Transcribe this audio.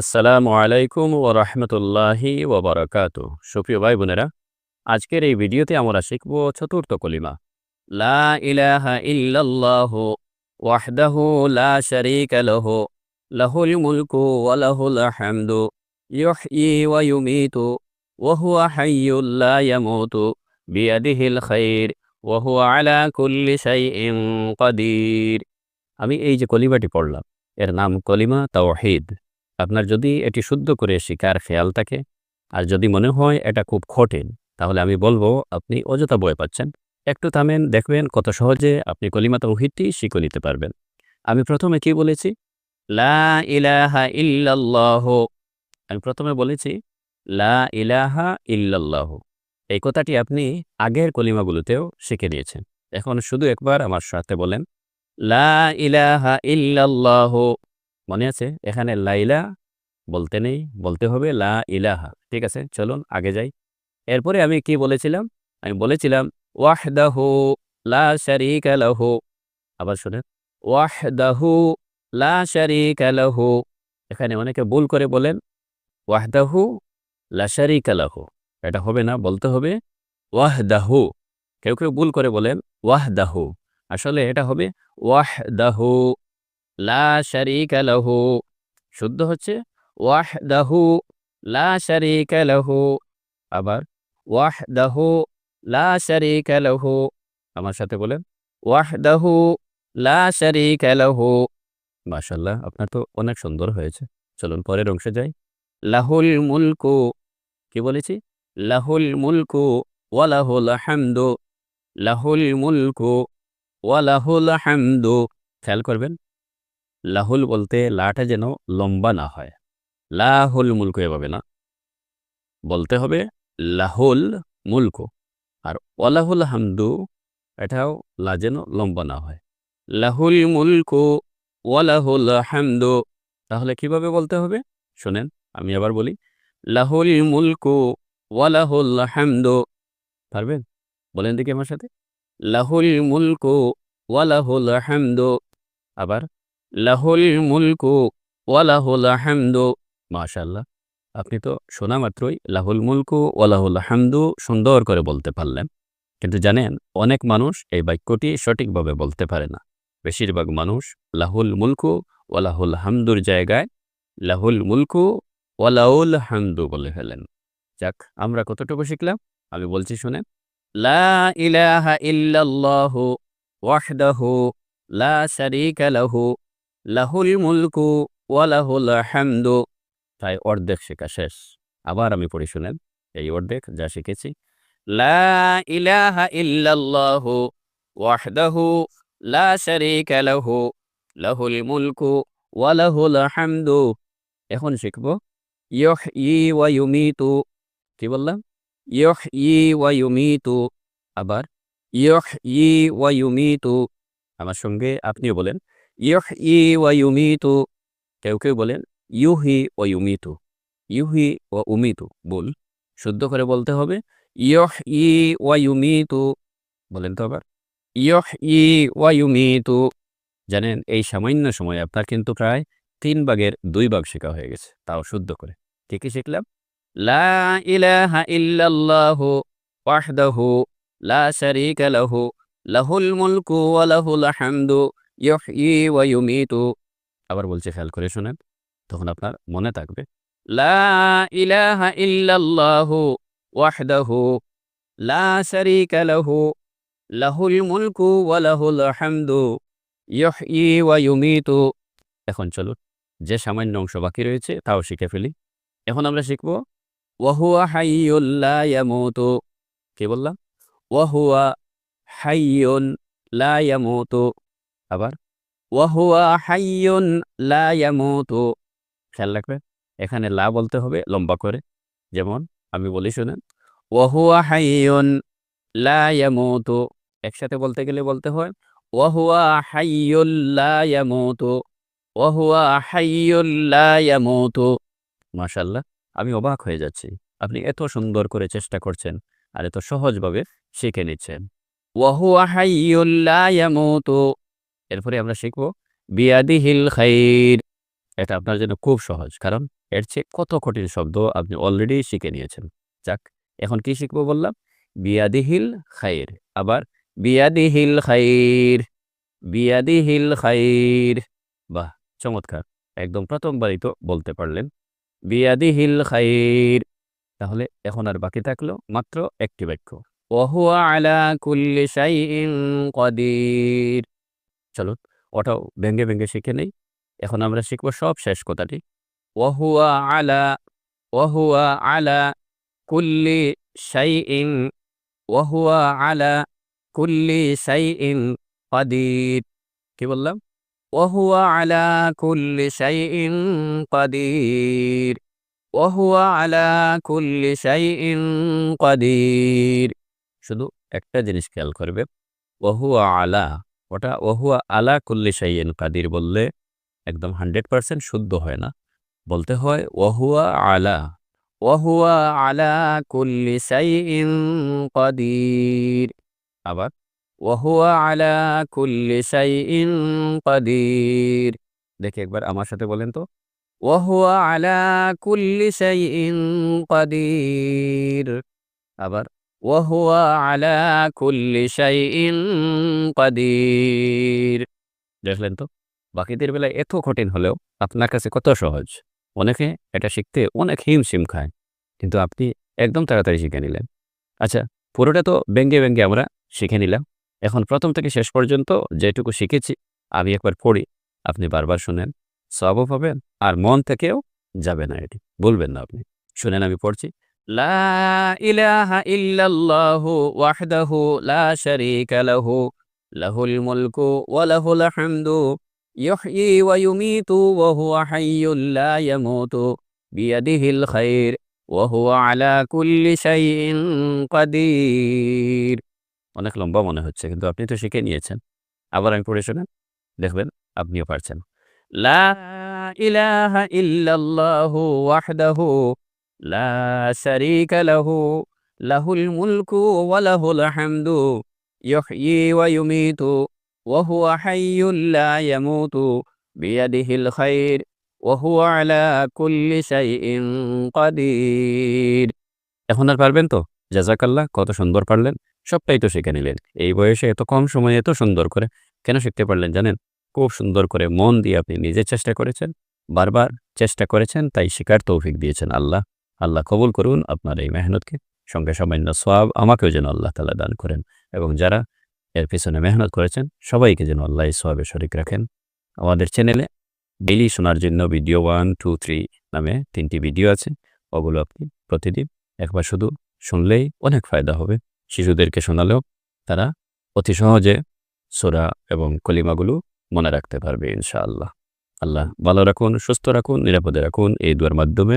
আসসালামু আলাইকুম ও রহমতুল্লাহি ও বারাকাত। সুপ্রিয় ভাই বোনেরা, আজকের এই ভিডিওতে আমরা শিখব চতুর্থ কলিমা। লা ইলাহা ইল্লাল্লাহ ওয়াহদাহু লা শারীকা লাহু, লাহুল মুলকু ওয়া লাহুল হামদু, ইউহয়ি ওয়া ইউমীতু, ওয়া হুয়া হাইয়্যুল লা ইয়ামুতু, বিয়াদিহিল খাইর, ওয়া হুয়া আলা কুল্লি শাইইন কাদির। আমি এই যে কলিমাটি পড়লাম, এর নাম কলিমা তাওহীদ। আপনার যদি এটি শুদ্ধ করে শিকার খেয়াল থাকে, আর যদি মনে হয় এটা খুব কঠিন, তাহলে আমি বলব, আপনি অযথা বয়ে পাচ্ছেন। একটু থামেন, দেখবেন কত সহজে আপনি কলিমা তৌহিদটি শিখে নিতে পারবেন। আমি প্রথমে কি বলেছি? লা ইলাহা ইল্লাল্লাহ। আমি প্রথমে বলেছি, লা ইলাহা ইল্লাল্লাহ। এই কথাটি আপনি আগের কলিমাগুলোতেও শিখে নিয়েছেন। এখন শুধু একবার আমার সাথে বলেন, লা ইলাহা ইল্লাল্লাহ। মনে আছে? এখানে লাইলা বলতে নেই, বলতে হবে লা ইলাহা। ঠিক আছে? চলুন, আগে যাই। এরপরে আমি কি বলেছিলাম? আমি বলেছিলাম, ওয়াহদাহু লা শারীকা লাহু। আবার শুনেন, ওয়াহদাহু লা শারীকা লাহু। এখানে অনেকে ভুল করে বলেন, ওয়াহদাহু লা শারীকা লাহু। এটা হবে না, বলতে হবে, ওয়াহদাহু। কেউ কেউ ভুল করে বলেন, ওয়াহদাহু। আসলে এটা হবে, ওয়াহদাহু। লা শারীকা লাহু, শুদ্ধ হচ্ছে ওয়াহদাহু, লা শারীকা লাহু, আবার ওয়াহদাহু, লা শারীকা লাহু, আমার সাথে বলেন, ওয়াহদাহু, লা শারীকা লাহু। মাশাআল্লাহ, আপনার তো অনেক সুন্দর হয়েছে। চলুন পরের অংশে যাই। লাহুল মুলকু, কি বলেছি? লাহুল মুলকু ওয়ালাহুল হামদু। লাহুল মুলকু, ওয়া লাহুল হামদু। খেয়াল করবেন লাহুল বলতে লাটা যেন লম্বা না হয়। লাহুল মুলকু এভাবে না। বলতে হবে লাহুল মুলকু। আর ওয়ালাহুল হামদু, এটাও লা যেন লম্বা না হয়। লাহুল মুলকু, ওয়ালাহুল হামদু। তাহলে কীভাবে বলতে হবে? শোনেন, আমি আবার বলি। লাহুল মুলকু, ওয়ালাহুল হামদু। পারবেন? বলেন দেখি আমার সাথে। লাহুল মুলকু, ওয়ালাহুল হামদু। আবার লাহুল মুলকু ওয়ালাহুল হামদু। মাশাল্লাহ আপনি তো শোনা মাত্রই লাহুল মুলকু ওয়ালাহুল হামদু সুন্দর করে বলতে পারলেন। কিন্তু জানেন, অনেক মানুষ এই বাক্যটি সঠিকভাবে বলতে পারে না। বেশিরভাগ মানুষ লাহুল মুলকু ওয়ালাহুল হামদুর জায়গায় লাহুল মুলকু ওয়ালাউল হামদু বলে ফেলেন। যাক, আমরা কতটুকু শিখলাম? আমি বলছি শুনেন লা ইলাহা ইল্লাল্লাহু ওয়াহদাহু লা শারীকা লাহু লাহুল মুলকু ওয়ালাহুল হামদু। তাই অর্ধেক শেখা শেষ। আবার আমি পড়ি শুনেন, এই অর্ধেক যা শিখেছি। লা ইলাহা লা লাহুল ওয়ালাহুল এখন শিখব ইয়হয়ি ওয়া ইউমীতু। কি বললাম? ইয়হয়ি ওয়া ইউমীতু। আবার ইয়হয়ি ওয়া ইউমীতু। আমার সঙ্গে আপনিও বলেন ইয়হয়ি ওয়া ইউমীতু কেউ কেউ বলেন ইউহি ও ইউমিতু ইউহি ও উমিতু বল, শুদ্ধ করে বলতে হবে ইয়হ ই ওয়া ইউমিতু বলেন তো আবার ইয়হ ই ওয়া ইউমিতু জানেন এই সামান্য সময় আপনার কিন্তু প্রায় তিন ভাগের দুই ভাগ শেখা হয়ে গেছে, তাও শুদ্ধ করে, কি শিখলাম? লা ওয়াহদাহু লা লাহু, লাহুল মুলকু ওয়া লাহুল হামদু আবার বলছে, খেয়াল করে শোনেন, তখন আপনার মনে থাকবে, লা ইলাহা লা লাহু ওয়া এখন চলুন, যে সামান্য অংশ বাকি রয়েছে, তাও শিখে ফেলি। এখন আমরা শিখব ওয়াহুয়া কি বললাম? ওয়াহুয়া হাইয়ুন লা ইয়ামুতু। আবার খেয়াল রাখবেন এখানে লা বলতে হবে লম্বা করে। যেমন, আমি বলি শুনেন একসাথে বলতে গেলে বলতে হয় মাশাআল্লাহ, আমি অবাক হয়ে যাচ্ছি। আপনি এত সুন্দর করে চেষ্টা করছেন আর এত সহজভাবে শিখে নিচ্ছেন। ওয়াহুয়া হাইয়ুল ইয়ামুতু। এরপরে আমরা শিখব বিয়াদি হিল খাইর। এটা আপনার জন্য খুব সহজ, কারণ এর চেয়ে কত কঠিন শব্দ আপনি অলরেডি শিখে নিয়েছেন। যাক, এখন কি শিখব বললাম? বিয়াদি হিল খাইর, আবার বিয়াদিহিল খাইর বিয়াদি হিল খাইর। বাহ, চমৎকার, একদম প্রথমবারই তো বলতে পারলেন। বিয়াদি হিল খাইর, তাহলে এখন আর বাকি থাকল মাত্র একটি বাক্য। ওহুয়া আলা কুল্লি শাইইন কদির। চলো ওটাও ভেঙ্গে ভেঙ্গে শিখে নেই। এখন আমরা শিখব সব শেষ কথাটি। ওহুয়া আলা ওহুয়া আলা কুল্লি শাইইন, ওহুয়া আলা কুল্লি শাইইন কদির। কি বললাম? ওহুয়া আলা কুল্লি শাইইন কদির। ওহুয়া আলা কুল্লি শাইইন কদির। শুধু একটা জিনিস খেয়াল করবে। ওহুয়া আলা ওটা ওহুয়া আলা কুল্লি শাইইন কাদির বললে একদম হান্ড্রেড পার্সেন্ট শুদ্ধ হয় না। বলতে হয় ওহুয়া আলা ওহুয়া আলা কুল্লি শাইইন কদির। আবার ওহুয়া আলা কুল্লি শাইইন কদির। দেখে একবার আমার সাথে বলেন তো। ওহুয়া আলা কুল্লি শাইইন কদির। আবার দেখলেন তো? বাকিদের বেলায় এত কঠিন হলেও আপনার কাছে কত সহজ? অনেকে এটা শিখতে অনেক হিমশিম খায়, কিন্তু আপনি একদম তাড়াতাড়ি শিখে নিলেন। আচ্ছা পুরোটা তো ব্যঙ্গে ব্যঙ্গে আমরা শিখে নিলাম। এখন প্রথম থেকে শেষ পর্যন্ত যেটুকু শিখেছি, আমি একবার পড়ি, আপনি বারবার শুনেন, সবও পাবেন, আর মন থেকেও যাবে না এটি। বলবেন না আপনি। শুনেন, আমি পড়ছি। ইলাহা ইল্লাল্লাহু ওয়াহদাহু লা শারীকা লাহু, লাহুল মুলকু ওয়া লাহুল হামদু ইহয়ি ওয়া ইউমীতু ওয়া হুয়া হাইয়্যুল লা ইয়ামুতু বিয়াদিহিল খায়র ওয়া হুয়া আলা কুল্লি অনেক লম্বা মনে হচ্ছে, কিন্তু আপনি তো শিখে নিয়েছেন। আবার আমি পড়ে শোনেন, দেখবেন আপনিও পারছেন। লা ইলাহা ইল্লাল্লাহু ওয়াহদাহু লা লাহু, লাহুল মুলকু আলা কুল্লি এখন আর পারবেন তো? জাযাকাল্লাহ, কত সুন্দর পারলেন। সবটাই তো শিখে নিলেন। এই বয়সে এত কম সময়ে এত সুন্দর করে কেন শিখতে পারলেন জানেন? খুব সুন্দর করে মন দিয়ে আপনি নিজে চেষ্টা করেছেন, বারবার চেষ্টা করেছেন, তাই শিকার তৌফিক দিয়েছেন আল্লাহ। আল্লাহ কবুল করুন, আপনার এই মেহনতকে। সঙ্গে সামান্য সব আমাকেও যেন আল্লাহ তালা দান করেন এবং যারা এর পিছনে মেহনত করেছেন, সবাইকে যেন আল্লাহ সবে শরিক রাখেন। আমাদের চ্যানেলে ডেইলি শোনার জন্য ভিডিও ওয়ান, টু, থ্রি নামে তিনটি ভিডিও আছে। ওগুলো আপনি প্রতিদিন একবার শুধু শুনলেই অনেক ফায়দা হবে। শিশুদেরকে শোনালেও তারা অতি সহজে সোরা এবং কলিমাগুলো মনে রাখতে পারবে ইনশাআল্লাহ। আল্লাহ ভালো রাখুন, সুস্থ রাখুন, নিরাপদে রাখুন। এই দুয়ার মাধ্যমে